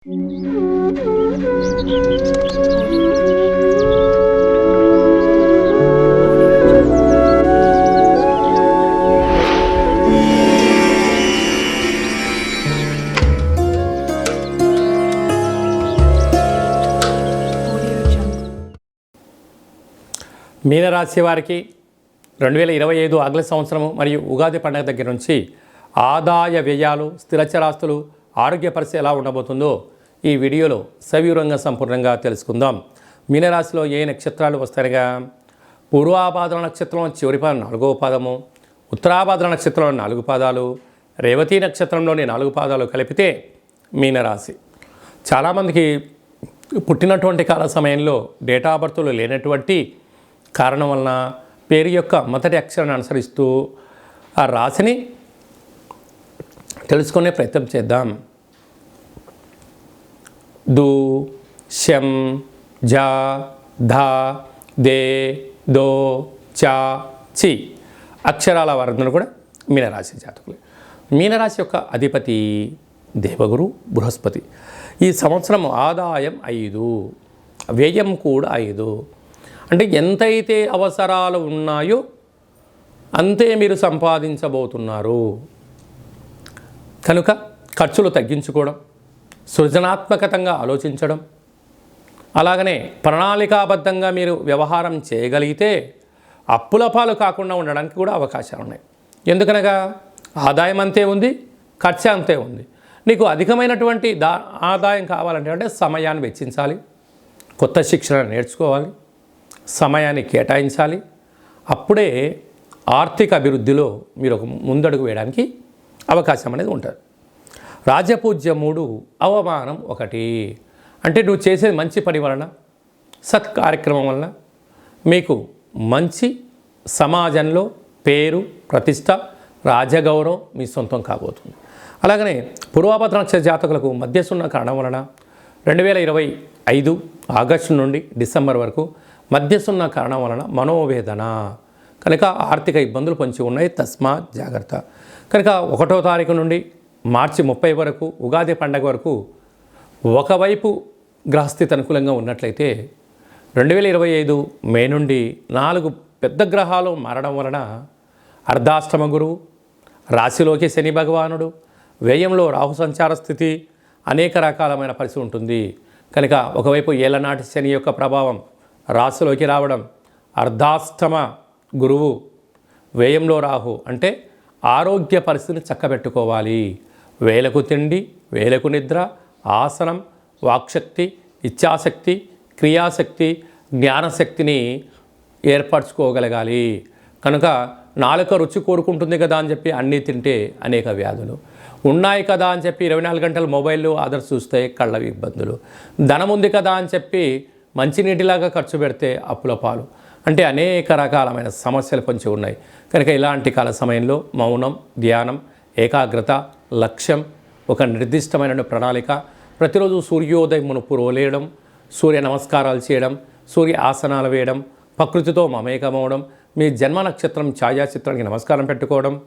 మీనరాశి వారికి రెండు వేల ఇరవై ఐదు ఆగ్ల సంవత్సరము మరియు ఉగాది పండుగ దగ్గర నుంచి ఆదాయ వ్యయాలు స్థిరచరాస్తులు ఆరోగ్య పరిస్థితి ఎలా ఉండబోతుందో ఈ వీడియోలో సవివరంగా సంపూర్ణంగా తెలుసుకుందాం. మీనరాశిలో ఏ నక్షత్రాలు వస్తాయిగా? పూర్వాభాద్ర నక్షత్రం చివరి పాదం నాలుగో పాదము. ఉత్తరాభాద్ర నక్షత్రంలో నాలుగు పాదాలు. రేవతి నక్షత్రంలోని నాలుగు పాదాలు కలిపితే మీనరాశి. చాలామందికి పుట్టినటువంటి కాల సమయంలో డేటా ఆఫ్ బర్త్లు లేనటువంటి కారణం వలన పేరు యొక్క మొదటి అక్షరాన్ని అనుసరిస్తూ ఆ రాశిని తెలుసుకునే ప్రయత్నం చేద్దాం. దు శం జ ధ దే దో చ చి అక్షరాల వారందరూ కూడా మీనరాశి జాతకులు. మీనరాశి యొక్క అధిపతి దేవగురు బృహస్పతి. ఈ సంవత్సరం ఆదాయం ఐదు వ్యయం కూడా ఐదు. అంటే ఎంతైతే అవసరాలు ఉన్నాయో అంతే మీరు సంపాదించబోతున్నారు. కనుక ఖర్చులు తగ్గించుకోవడం సృజనాత్మకతంగా ఆలోచించడం. అలాగనే ప్రణాళికాబద్ధంగా మీరు వ్యవహారం చేయగలిగితే అప్పుల పాలు కాకుండా ఉండడానికి కూడా అవకాశాలు ఉన్నాయి. ఎందుకనగా ఆదాయం అంతే ఉంది ఖర్చు అంతే ఉంది. నీకు అధికమైనటువంటి దా ఆదాయం కావాలంటే అంటే సమయాన్ని వెచ్చించాలి. కొత్త శిక్షణ నేర్చుకోవాలి. సమయాన్ని కేటాయించాలి. అప్పుడే ఆర్థిక అభివృద్ధిలో మీరు ఒక ముందడుగు వేయడానికి అవకాశం అనేది ఉంటుంది. రాజపూజ్య మూడు అవమానం ఒకటి. అంటే నువ్వు చేసేది మంచి పని వలన సత్ కార్యక్రమం వలన మీకు మంచి సమాజంలో పేరు ప్రతిష్ట రాజగౌరవం మీ సొంతం కాబోతుంది. అలాగనే పూర్వాభద్ర నక్షత్ర జాతకులకు మధ్యసున్న కారణం వలన రెండు వేల ఇరవై ఐదు ఆగస్టు నుండి డిసెంబర్ వరకు మధ్యసున్న కారణం వలన మనోవేదన. కనుక ఆర్థిక ఇబ్బందులు పొంచి ఉన్నాయి తస్మాత్ జాగ్రత్త. కనుక ఒకటో తారీఖు నుండి మార్చి ముప్పై వరకు ఉగాది పండగ వరకు ఒకవైపు గ్రహస్థితి అనుకూలంగా ఉన్నట్లయితే రెండు వేల ఇరవై ఐదు మే నుండి నాలుగు పెద్ద గ్రహాలు మారడం వలన అర్ధాష్టమ గురువు రాశిలోకి శని భగవానుడు వ్యయంలో రాహు సంచార స్థితి అనేక రకాలమైన పరిస్థితి ఉంటుంది. కనుక ఒకవైపు ఏళ్ళనాటి శని యొక్క ప్రభావం రాశిలోకి రావడం అర్ధాష్టమ గురువు వ్యయంలో రాహు అంటే ఆరోగ్య పరిస్థితిని చక్కబెట్టుకోవాలి. వేలకు తిండి వేలకు నిద్ర ఆసనం వాక్శక్తి ఇచ్ఛాశక్తి క్రియాశక్తి జ్ఞానశక్తిని ఏర్పరచుకోగలగాలి. కనుక నాలుక రుచి కోరుకుంటుంది కదా అని చెప్పి అన్నీ తింటే అనేక వ్యాధులు ఉన్నాయి కదా అని చెప్పి ఇరవై నాలుగు గంటలు మొబైల్లో ఆదర్శ చూస్తే కళ్ళ ఇబ్బందులు. ధనం ఉంది కదా అని చెప్పి మంచినీటిలాగా ఖర్చు పెడితే అప్పుల పాలు. అంటే అనేక రకాలమైన సమస్యలు కొంచెం ఉన్నాయి. కనుక ఇలాంటి కాల సమయంలో మౌనం ధ్యానం ఏకాగ్రత లక్ష్యం ఒక నిర్దిష్టమైన ప్రణాళిక. ప్రతిరోజు సూర్యోదయం మునుపు రోలేయడం సూర్య నమస్కారాలు చేయడం సూర్య ఆసనాలు వేయడం ప్రకృతితో మమేకమవడం మీ జన్మ నక్షత్రం ఛాయాచిత్రానికి నమస్కారం పెట్టుకోవడం.